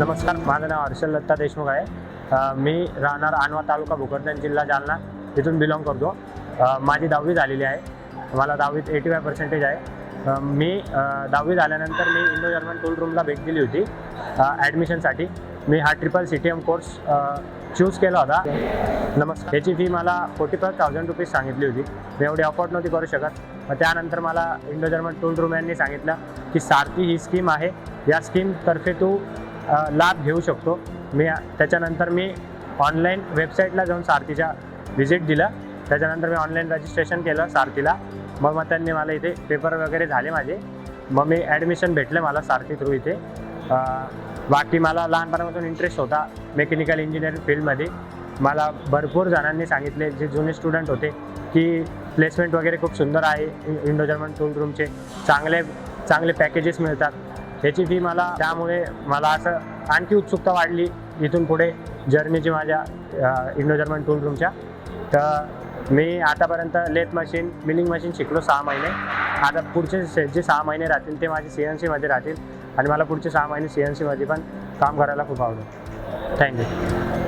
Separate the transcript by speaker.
Speaker 1: नमस्कार माझं नाव हर्षल दत्ता देशमुख आहे. मी राहणार आणवा तालुका भोकरदन जिल्हा जालना इथून बिलॉंग करतो. माझी दहावी झालेली आहे. मला दहावीत एटी फाय पर्सेंटेज आहे मी दहावी झाल्यानंतर मी इंडो जर्मन टूल रूमला भेट दिली होती ॲडमिशनसाठी मी हा triple C T M course choose केला होता. नमस्कार. याची फी मला फोर्टी फाय थाउजंड रुपीज सांगितली होती. मी एवढी अफोर्ड नव्हती करू शकत. मग त्यानंतर मला इंडो जर्मन टूल रूम यांनी सांगितलं की सारथी ही स्कीम आहे. या स्कीमतर्फे तू लाभ घेऊ शकतो. मी त्याच्यानंतर मी ऑनलाईन वेबसाईटला जाऊन सारथीच्या व्हिजिट दिलं. त्याच्यानंतर मी ऑनलाईन रजिस्ट्रेशन केलं सारथीला. मग मग त्यांनी मला इथे पेपर वगैरे झाले माझे. मग मी ॲडमिशन भेटलं मला सारथी थ्रू इथे. बाकी मला लहानपणापासून इंटरेस्ट होता मेकॅनिकल इंजिनिअरिंग फील्डमध्ये मला भरपूर जणांनी सांगितले जे जुने स्टुडंट होते की प्लेसमेंट वगैरे खूप सुंदर आहे. इंडो जर्मन टूल रूमचे चांगले चांगले पॅकेजेस मिळतात. ह्याची फी मला त्यामुळे मला असं आणखी उत्सुकता वाढली इथून पुढे जर्नीची माझ्या इंडो जर्मन टूल रूमच्या तर मी आतापर्यंत लेथ मशीन मिलिंग मशीन शिकलो सहा महिने. आता पुढचे जे सहा महिने राहतील ते माझे सी एन सीमध्ये राहतील. आणि मला पुढचे सहा महिने सी एन सीमध्ये पण काम करायला खूप आवडेल. थँक्यू